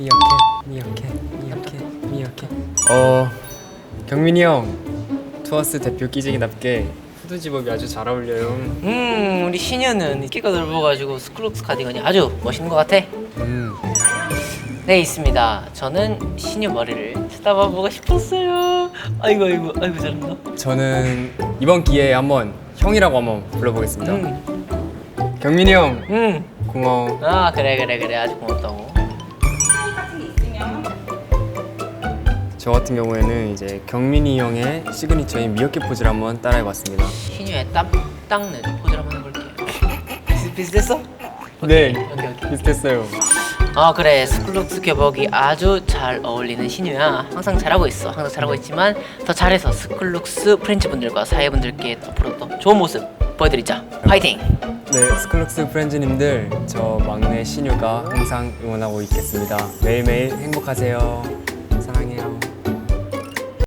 미어캣 미어캣 미어캣 미어캣 어 경민이 형 투어스 대표 끼쟁이답게 후드 집업이 아주 잘 어울려요. 음 우리 신유는 끼가 넓어가지고 스쿨룩스 카디건이 아주 멋있는 것 같아. 음. 네 있습니다. 저는 신유 머리를 쳐다봐보고 싶었어요. 아이고 아이고 아이고 잘한다. 저는 이번 기회에 한번 형이라고 한번 불러보겠습니다. 음, 경민이 형. 음. 고마워. 아 그래 그래 그래. 아주 고맙다고 저 같은 경우에는 이제 경민이 형의 시그니처인 미어캣 포즈를 한번 따라해봤습니다. 신유의 땀 닦는 포즈를 한번 해볼게요. 비슷, 비슷했어? 네 오케이 오케이 비슷했어요. 아 그래. 스쿨룩스 교복이 아주 잘 어울리는 신유야. 항상 잘하고 있어. 항상 잘하고 있지만 더 잘해서 스쿨룩스 프렌치 분들과 사회분들께 앞으로 더 좋은 모습 보여드리자. 파이팅! 네, 스쿨룩스 프렌즈님들 저 막내 신유가 항상 응원하고 있겠습니다. 매일매일 행복하세요.